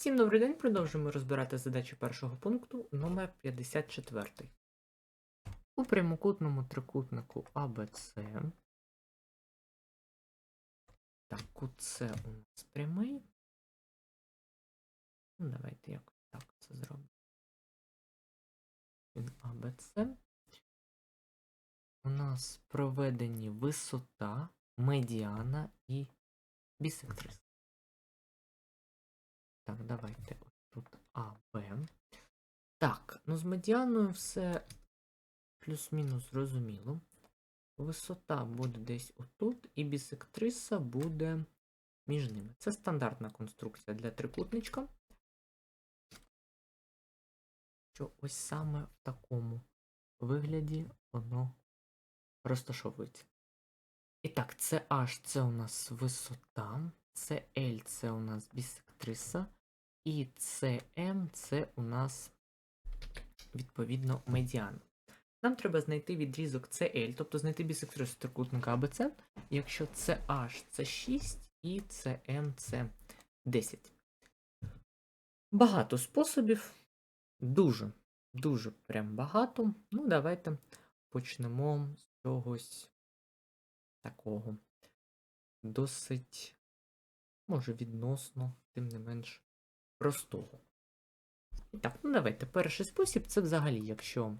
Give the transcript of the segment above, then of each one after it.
Всім добрий день, продовжуємо розбирати задачі першого пункту номер 54. У прямокутному трикутнику АБЦ. Так, кут у нас прямий. Ну, давайте якось так це зробимо. Він АБЦ. У нас проведені висота, медіана і бісектриса. Так, давайте тут А, Б. Так, ну з медіаною все плюс-мінус зрозуміло. Висота буде десь отут, і бісектриса буде між ними. Це стандартна конструкція для трикутничка. Що ось саме в такому вигляді воно розташовується. І так, це H це у нас висота, це L це у нас бісектриса, і CM це у нас відповідно медіан. Нам треба знайти відрізок CL, тобто знайти бісектрису трикутника ABC, якщо CH це 6 і CM це 10. Багато способів. Дуже, дуже прям багато. Ну, давайте почнемо з чогось такого. Досить, може, відносно, тим не менш, простого. І так, ну давайте. Перший спосіб це взагалі, якщо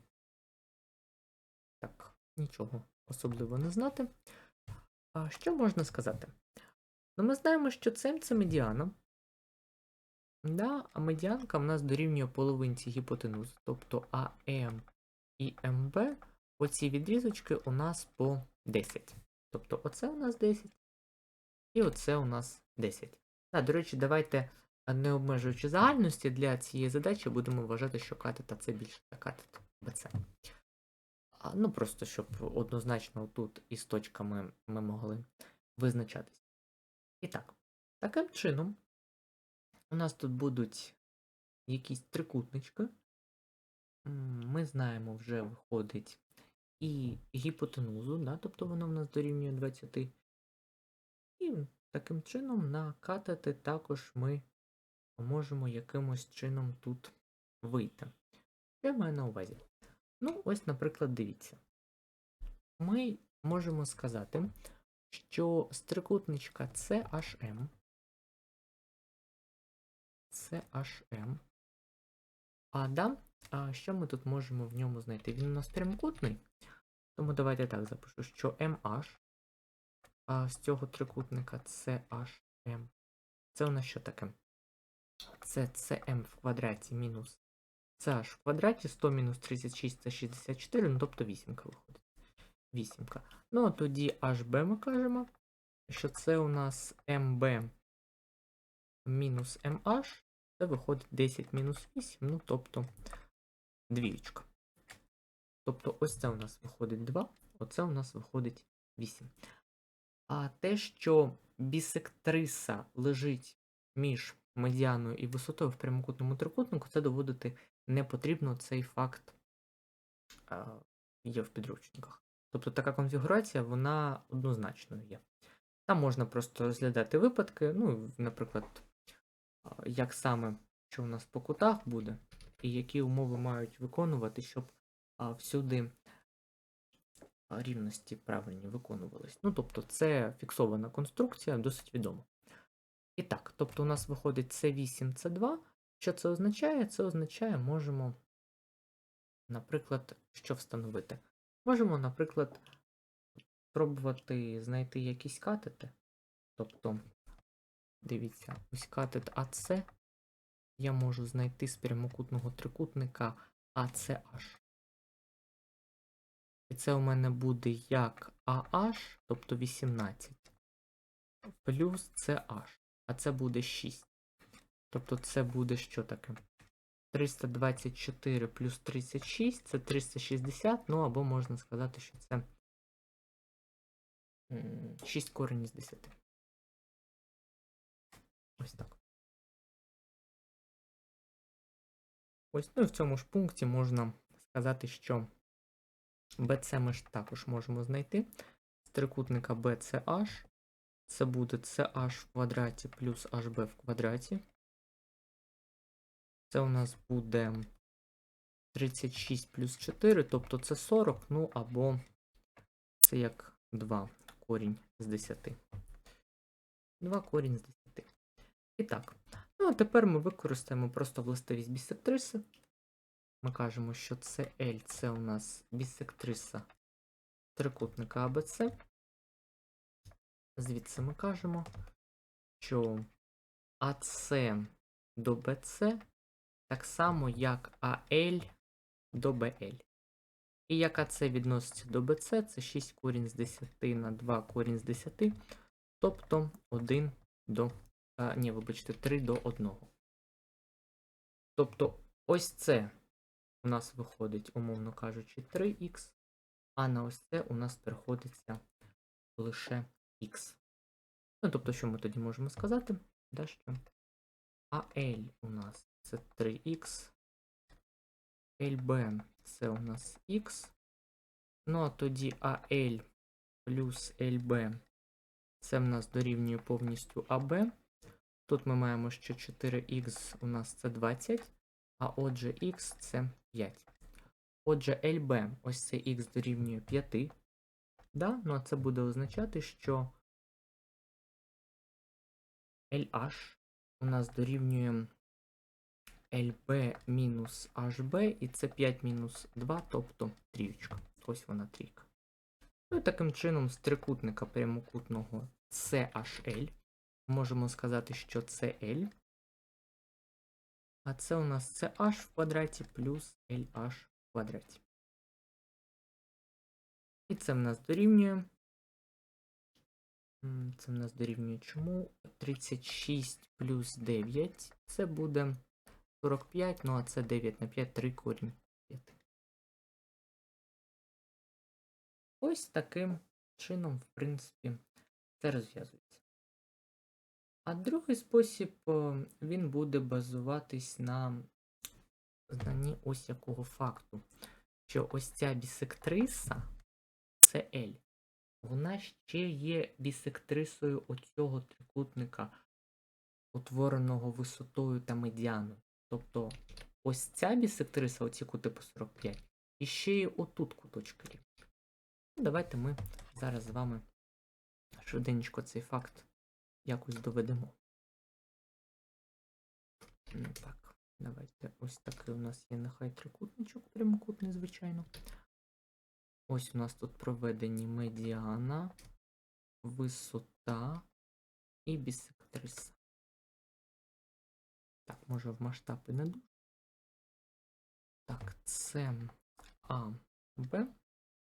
так, нічого особливо не знати. А що можна сказати? Ну, ми знаємо, що це це медіана. Да, а медіанка в нас дорівнює половинці гіпотенузи. Тобто АМ і МБ, оці відрізочки у нас по 10. Тобто оце у нас 10. І оце у нас 10. Так, до речі, давайте, не обмежуючи загальності, для цієї задачі будемо вважати, що катета це більше катет БЦ. Ну, просто щоб однозначно тут із точками ми могли визначатись. І так, таким чином, у нас тут будуть якісь трикутнички. Ми знаємо, вже виходить і гіпотенузу, да, тобто вона в нас дорівнює 20. І таким чином на катети також ми можемо якимось чином тут вийти. Що я маю на увазі? Ну, ось, наприклад, дивіться. Ми можемо сказати, що з трикутничка CHM, CHM, а да, а що ми тут можемо в ньому знайти? Він у нас прямокутний, тому давайте так запишу, що MH а з цього трикутника CHM. Це у нас що таке? Це CM в квадраті мінус CH в квадраті 100 мінус 36 це 64, ну тобто вісімка виходить. Вісімка. Ну, а тоді HB ми кажемо, що це у нас MB мінус MH, це виходить 10 мінус 8, ну тобто двієчка. Тобто ось це у нас виходить 2, оце у нас виходить 8. А те, що бісектриса лежить між медіаною і висотою в прямокутному трикутнику, це доводити не потрібно цей факт а, є в підручниках. Тобто така конфігурація, вона однозначною є. Там можна просто розглядати випадки, ну, наприклад, як саме, що у нас по кутах буде, і які умови мають виконувати, щоб а, всюди рівності правильні виконувались. Ну, тобто, це фіксована конструкція, досить відома. І так, тобто у нас виходить C8, C2. Що це означає? Це означає, можемо, наприклад, що встановити? Можемо, наприклад, спробувати знайти якісь катети. Тобто, дивіться, ось катет АС я можу знайти з прямокутного трикутника ACH. І це у мене буде як AH, тобто 18, плюс CH, а це буде 6. Тобто це буде що таке? 324 плюс 36 це 360, ну або можна сказати, що це 6 корень з 10. Ось так. Ось, ну і в цьому ж пункті можна сказати, що BC ми ж також можемо знайти. З трикутника BCH. Це буде CH в квадраті плюс HB в квадраті. Це у нас буде 36 плюс 4, тобто це 40, ну або це як 2 корінь з 10. 2 корінь з 10. І так. Ну, а тепер ми використаємо просто властивість бісектриси. Ми кажемо, що це L, це у нас бісектриса трикутника АБЦ. Звідси ми кажемо, що АС до БЦ так само, як АЛ до БЛ. І як АЦ відноситься до БЦ, це 6 корінь з 10 на 2 корінь з 10, тобто 1 до. А, ні, вибачте, 3 до 1. Тобто, ось це у нас виходить, умовно кажучи, 3х, а на ось це у нас приходиться лише х. Ну, тобто, що ми тоді можемо сказати? Да, що АЛ у нас це 3х, LB це у нас х. Ну, а тоді АЛ плюс LB це в нас дорівнює повністю АБ. Тут ми маємо, що 4х у нас це 20, а отже х це 5. Отже, LB, ось це х дорівнює 5. Да? Ну а це буде означати, що LH у нас дорівнює LB мінус HB, і це 5 мінус 2, тобто трієчка. Ось вона трійка. Ну і таким чином з трикутника прямокутного CHL можемо сказати, що це L. А це у нас це h в квадраті плюс LH в квадраті. І це в нас дорівнює. Це в нас дорівнює чому? 36 плюс 9. Це буде 45, ну а це 9 на 5, 3 корінь 5. Ось таким чином, в принципі, це розв'язується. А другий спосіб, е, він буде базуватись на знанні ось якого факту, що ось ця бісектриса це L. Вона ще є бісектрисою оцього трикутника, утвореного висотою та медіаною. Тобто ось ця бісектриса, оці кути по 45, і ще є отут куточки. Ну, Давайте ми зараз з вами швиденько цей факт якось доведемо. Ну, Так, давайте ось такий у нас є нехай трикутничок, прямокутний, звичайно. Ось у нас тут проведені медіана, висота і бісектриса. Так, може в масштаб і не дуже. Так, це А, Б.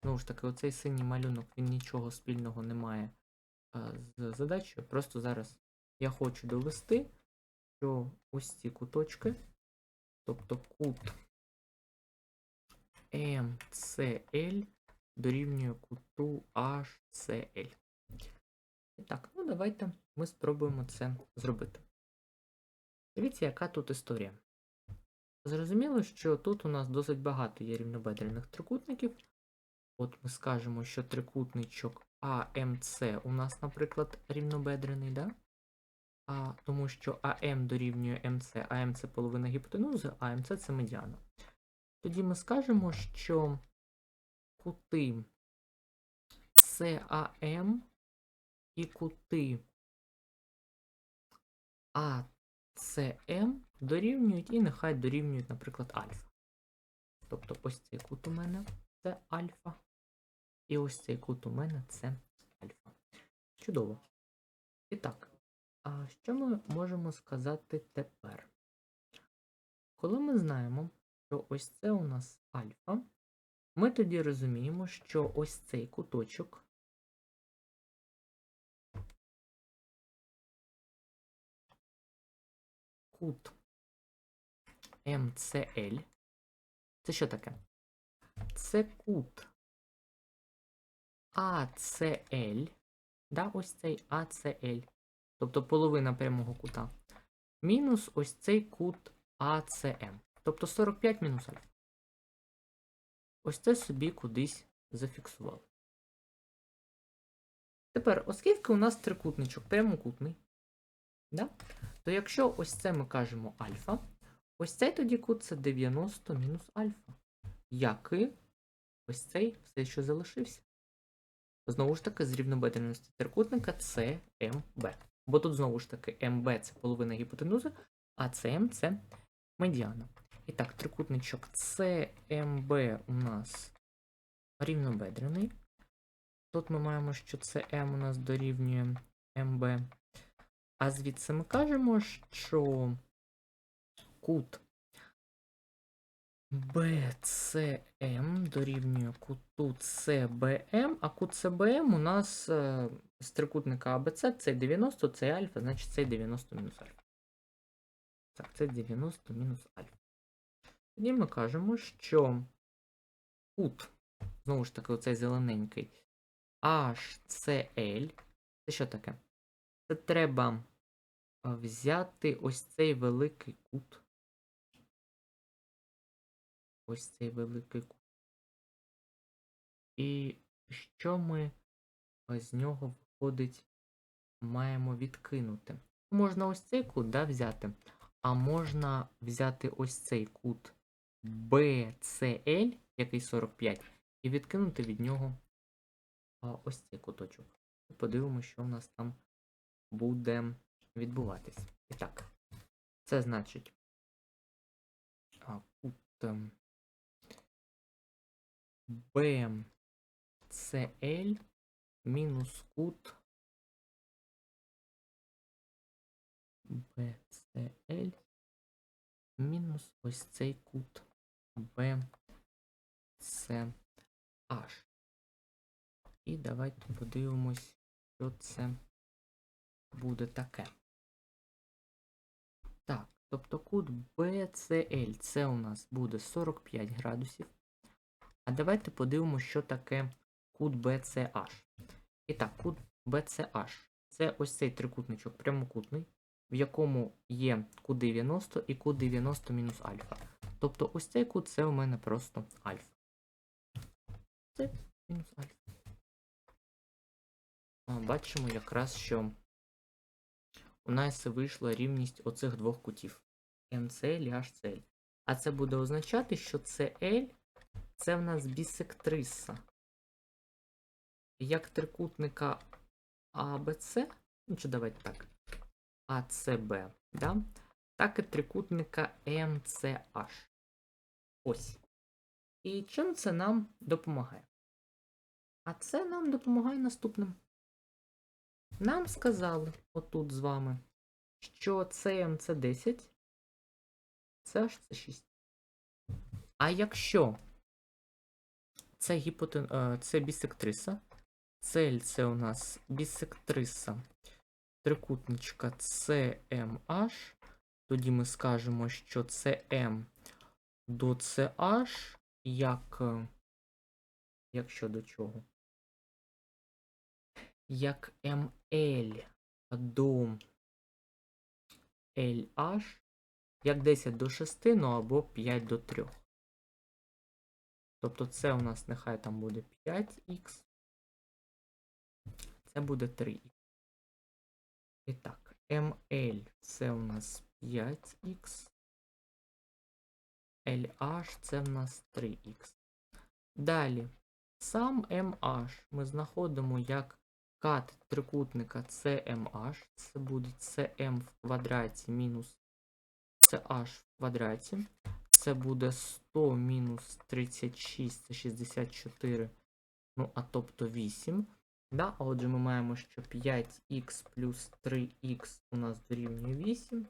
Знову ж таки, оцей синій малюнок, він нічого спільного не має а, з задачею. Просто зараз я хочу довести, що ось ці куточки, тобто кут MCL дорівнює куту HCL. І так, ну давайте ми спробуємо це зробити. Дивіться, яка тут історія. Зрозуміло, що тут у нас досить багато є рівнобедрених трикутників. От ми скажемо, що трикутничок АМЦ у нас, наприклад, рівнобедрений, да? А, тому що АМ дорівнює МЦ, а МЦ половина гіпотенузи, а МЦ це медіана. Тоді ми скажемо, що кути САМ і кути АЦМ дорівнюють і нехай дорівнюють, наприклад, альфа. Тобто ось цей кут у мене це альфа. І ось цей кут у мене це альфа. Чудово. І так, а що ми можемо сказати тепер? Коли ми знаємо, що ось це у нас альфа, ми тоді розуміємо, що ось цей куточок кут МЦЛ. Це що таке? Це кут АЦЛ. Да, ось цей АЦЛ. Тобто половина прямого кута. Мінус ось цей кут АЦМ. Тобто 45 мінус альфа. Ось це собі кудись зафіксували. Тепер, оскільки у нас трикутничок прямокутний, да, то якщо ось це ми кажемо альфа, Ось цей тоді кут це 90 мінус альфа. Як і ось цей все, що залишився. Знову ж таки, з рівнобедреності трикутника це МБ. Бо тут знову ж таки МБ це половина гіпотенузи, а ЦМ це медіана. І так, трикутничок ЦМБ у нас рівнобедрений. Тут ми маємо, що ЦМ у нас дорівнює МБ. А звідси ми кажемо, що кут BCM дорівнює куту CBM, а кут CBM у нас е, з трикутника ABC це 90, це альфа, значить це 90 мінус альфа. Так, це 90 мінус альфа. Тоді ми кажемо, що кут, знову ж таки, оцей зелененький, HCL. Це що таке? Це треба взяти ось цей великий кут. Ось цей великий кут. І що ми з нього виходить, маємо відкинути? Можна ось цей кут да, взяти, а можна взяти ось цей кут BCL, який 45, і відкинути від нього ось цей куточок. Подивимося, що в нас там буде відбуватись. І так, це значить кут ем, BCL мінус кут BCL мінус ось цей кут BCH. І давайте подивимось, що це буде таке. Так, тобто кут BCL це у нас буде 45 градусів. А давайте подивимося, що таке кут BCH. І так, кут BCH це ось цей трикутничок прямокутний, в якому є кут 90 і кут 90 мінус альфа. Тобто ось цей кут це у мене просто альфа. Це мінус альфа. Бачимо якраз, що у нас вийшла рівність оцих двох кутів MCL і HCL. А це буде означати, що CL це в нас бісектриса. Як трикутника ABC, ну чи давайте так, ACB, да? так і трикутника MCH. Ось. І чим це нам допомагає? А це нам допомагає наступним. Нам сказали отут з вами, що CM це 10, CH це 6. А якщо це гіпотен... е, це бісектриса, цель це у нас бісектриса трикутничка CMH, тоді ми скажемо, що CM до CH як. е, Як щодо чого? Як ML до LH, як 10 до 6, ну або 5 до 3. Тобто це у нас нехай там буде 5х. Це буде 3х. І так, ML це у нас 5х. LH це в нас 3х. Далі, сам MH ми знаходимо як кат трикутника CMH. Це буде CM в квадраті мінус CH в квадраті. Це буде 100 мінус 36, це 64, ну, а тобто 8. Да? А отже, ми маємо, що 5х плюс 3х у нас дорівнює 8.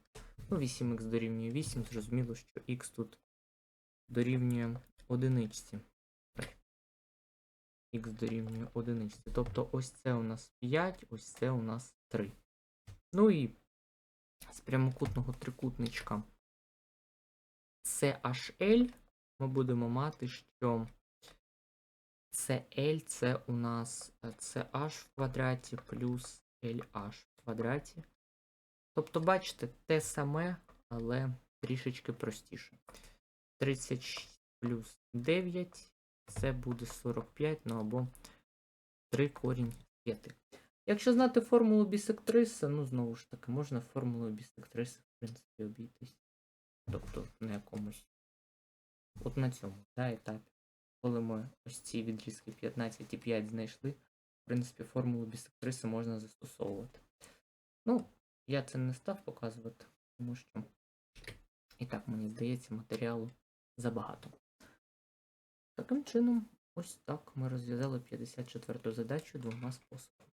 Ну, 8х дорівнює 8, зрозуміло, що х тут дорівнює одиничці. Х дорівнює одиниці. Тобто ось це у нас 5, ось це у нас 3. Ну і з прямокутного трикутничка CHL ми будемо мати, що CL це у нас CH в квадраті плюс LH в квадраті. Тобто, бачите, те саме, але трішечки простіше. 36 плюс 9 це буде 45, ну або 3 корінь 5. Якщо знати формулу бісектриси, ну знову ж таки, можна формулою бісектриси, в принципі, обійтись. тобто на якомусь. От на цьому да, етапі. Коли ми ось ці відрізки 15 і 5 знайшли, в принципі, формулу бісектриси можна застосовувати. Ну, я це не став показувати, тому що і так, мені здається, матеріалу забагато. Таким чином, ось так ми розв'язали 54 задачу двома способами.